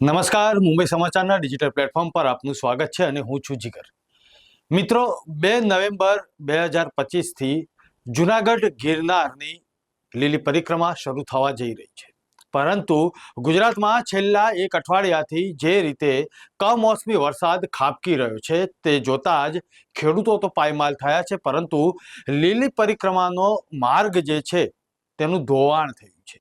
નમસ્કાર, મુંબઈ સમાચારના digital platform પર આપનું સ્વાગત છે અને હું છું જીગર. મિત્રો, બે નવેમ્બર બે હજાર પચીસથી જુનાગઢ ગિરનારની લીલી પરિક્રમા શરૂ થવા જઈ રહી છે. પરંતુ ગુજરાતમાં છેલ્લા એક અઠવાડિયાથી જે રીતે કમોસમી વરસાદ ખાબકી રહ્યો છે તે જોતા જ ખેડૂતો તો પાયમાલ થયા છે, પરંતુ લીલી પરિક્રમાનો માર્ગ જે છે તેનું ધોવાણ થયું છે.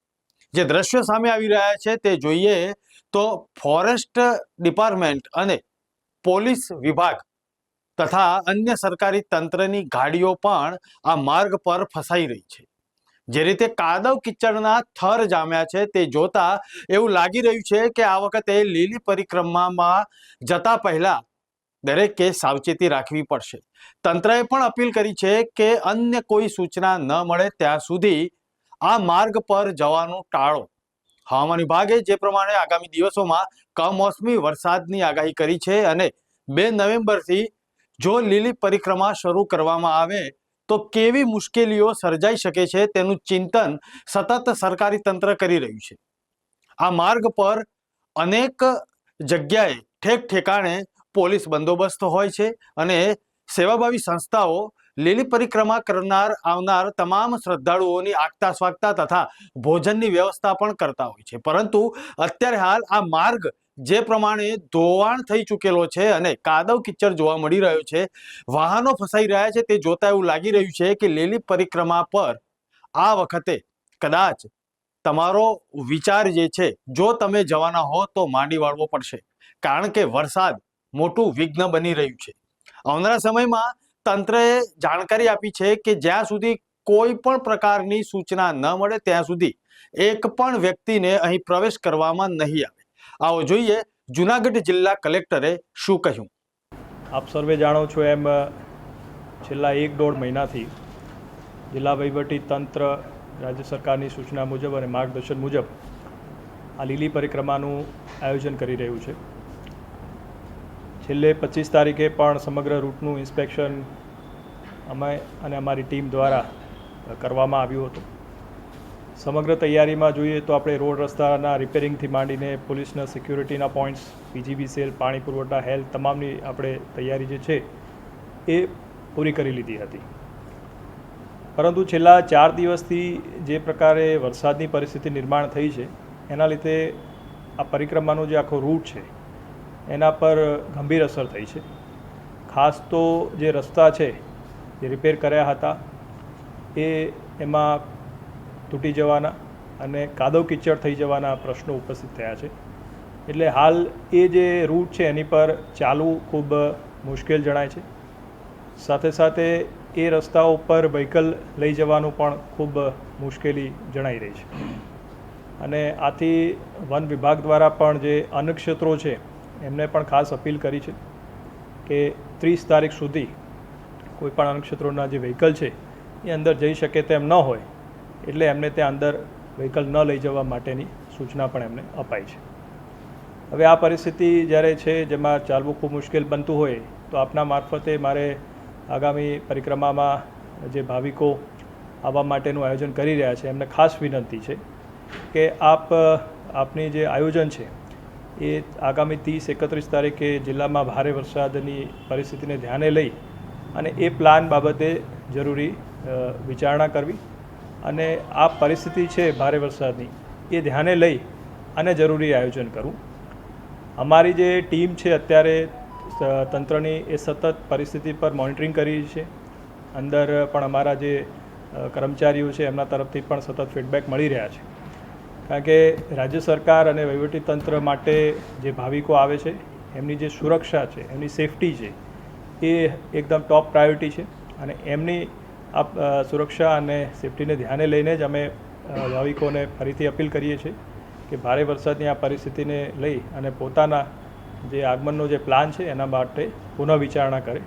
જે દ્રશ્યો સામે આવી રહ્યા છે તે જોઈએ તો ફોરેસ્ટ ડિપાર્ટમેન્ટ અને પોલીસ વિભાગ તથા અન્ય સરકારી તંત્રની ગાડીઓ પણ આ માર્ગ પર ફસાઈ રહી છે. જે રીતે કાદવ કિચડના થર જામ્યા છે તે જોતા એવું લાગી રહ્યું છે કે આ વખતે લીલી પરિક્રમામાં જતા પહેલા દરેકે સાવચેતી રાખવી પડશે. તંત્રએ પણ અપીલ કરી છે કે અન્ય કોઈ સૂચના ન મળે ત્યાં સુધી આ માર્ગ પર જવાનું ટાળો. હવામાન વિભાગે જે પ્રમાણે આગામી દિવસોમાં કમોસમી વરસાદની આગાહી કરી છે અને બે નવેમ્બરથી જો લીલી પરિક્રમા શરૂ કરવામાં આવે, તો કેવી મુશ્કેલીઓ સર્જાઈ શકે છે તેનું ચિંતન સતત સરકારી તંત્ર કરી રહ્યું છે. આ માર્ગ પર અનેક જગ્યાએ ઠેક ઠેકાણે પોલીસ બંદોબસ્ત હોય છે અને સેવાભાવી સંસ્થાઓ લીલી પરિક્રમા કરનાર, આવનાર તમામ શ્રદ્ધાળુઓની આગતા સ્વાગતા તથા ભોજનની વ્યવસ્થા પણ કરતા હોય છે. પરંતુ અત્યારે હાલ આ માર્ગ જે પ્રમાણે ધોવાણ થઈ ચૂકેલો છે અને કાદવ કિચડ જોવા મળી રહ્યો છે, વાહનો ફસાઈ રહ્યા છે, તે જોતા એવું લાગી રહ્યું છે કે લીલી પરિક્રમા પર આ વખતે કદાચ તમારો વિચાર જે છે, જો તમે જવાના હો તો માંડી વાળવો પડશે. કારણ કે વરસાદ મોટું વિઘ્ન બની રહ્યું છે. આવનારા સમયમાં તંત્રએ જાણકારી આપી છે કે જ્યાં સુધી કોઈ પણ પ્રકારની સૂચના ન મળે, ત્યાં સુધી એક પણ વ્યક્તિને અહીં પ્રવેશ કરવામાં નહીં આવે. આવો જોઈએ જુનાગઢ જિલ્લા કલેક્ટરે શું કહ્યું? આપ સર્વે જાણો છો એમ છેલ્લા એક દોઢ મહિનાથી જિલ્લા વહીવટી તંત્ર, રાજ્ય સરકારની સૂચના મુજબ અને માર્ગદર્શન મુજબ આ લીલી પરિક્રમાનું આયોજન કરી રહ્યું છે. છેલ્લે પચીસ તારીખે પણ સમગ્ર રૂટનું ઇન્સ્પેક્શન અમે અને અમારી ટીમ દ્વારા કરવામાં આવ્યું હતું. સમગ્ર તૈયારીમાં જોઈએ તો આપણે રોડ રસ્તાના રિપેરિંગથી માંડીને પોલીસના સિક્યુરિટીના પોઈન્ટ્સ, પીજીબી સેલ, પાણી પુરવઠા, હેલ્થ તમામની આપણે તૈયારી જે છે એ પૂરી કરી લીધી હતી. પરંતુ છેલ્લા ચાર દિવસથી જે પ્રકારે વરસાદની પરિસ્થિતિ નિર્માણ થઈ છે, એના લીધે આ પરિક્રમાનો જે આખો રૂટ છે એના પર ગંભીર અસર થઈ છે. ખાસ તો જે રસ્તા છે, જે રિપેર કર્યા હતા, એ એમાં તૂટી જવાના અને કાદવ કિચડ થઈ જવાના પ્રશ્નો ઉપસ્થિત થયા છે. એટલે હાલ એ જે રૂટ છે, એની પર ચાલવું ખૂબ મુશ્કેલ જણાય છે. સાથે સાથે એ રસ્તા ઉપર વ્હીકલ લઈ જવાનું પણ ખૂબ મુશ્કેલી જણાઈ રહી છે. અને આથી વન વિભાગ દ્વારા પણ જે અન્નક્ષેત્રો છે એમને પણ ખાસ અપીલ કરી છે કે ત્રીસ તારીખ સુધી કોઈપણ અન્નક્ષેત્રોના જે વ્હીકલ છે, એ અંદર જઈ શકે તેમ ન હોય, એટલે એમને ત્યાં અંદર વ્હીકલ ન લઈ જવા માટેની સૂચના પણ એમને અપાઈ છે. હવે આ પરિસ્થિતિ જ્યારે છે, જેમાં ચાલવું ખૂબ મુશ્કેલ બનતું હોય, તો આપના મારફતે મારે આગામી પરિક્રમામાં જે ભાવિકો આવવા માટેનું આયોજન કરી રહ્યા છે, એમને ખાસ વિનંતી છે કે આપ, આપની જે આયોજન છે એ આગામી ત્રીસ એકત્રીસ તારીખે જિલ્લામાં ભારે વરસાદની પરિસ્થિતિને ધ્યાને લઈ અને એ પ્લાન બાબતે જરૂરી વિચારણા કરવી અને આ પરિસ્થિતિ છે ભારે વરસાદની એ ધ્યાને લઈ અને જરૂરી આયોજન કરવું. અમારી જે ટીમ છે અત્યારે તંત્રની એ સતત પરિસ્થિતિ પર મોનિટરિંગ કરી છે. અંદર પણ અમારા જે કર્મચારીઓ છે એમના તરફથી પણ સતત ફીડબેક મળી રહ્યા છે. કારણ કે રાજ્ય સરકાર અને વહીવટીતંત્ર માટે જે ભાવિકો આવે છે, એમની જે સુરક્ષા છે, એમની સેફટી છે, એ એકદમ ટોપ પ્રાયોરિટી છે. અને એમની આ સુરક્ષા અને સેફટીને ધ્યાને લઈને જ અમે ભાવિકોને ફરીથી અપીલ કરીએ છીએ કે ભારે વરસાદની આ પરિસ્થિતિને લઈ અને પોતાના જે આગમનનો જે પ્લાન છે, એના માટે પુનઃ વિચારણા કરે.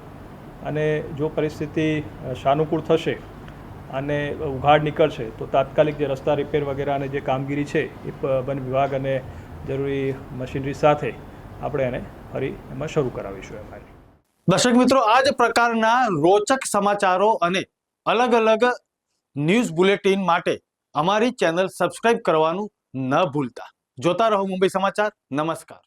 અને જો પરિસ્થિતિ સાનુકૂળ થશે અને ઉઘાડ નીકળશે, તો તાત્કાલિક જે રસ્તા રિપેર વગેરેની જે કામગીરી છે, એ વન વિભાગ અને જરૂરી મશીનરી સાથે આપણે એને ફરી એમાં શરૂ કરાવીશું એમાં દર્શક મિત્રો, આ જ પ્રકારના રોચક સમાચારો અને અલગ અલગ ન્યૂઝ બુલેટિન માટે અમારી ચેનલ સબસ્ક્રાઇબ કરવાનું ન ભૂલતા. જોતા રહો મુંબઈ સમાચાર. નમસ્કાર.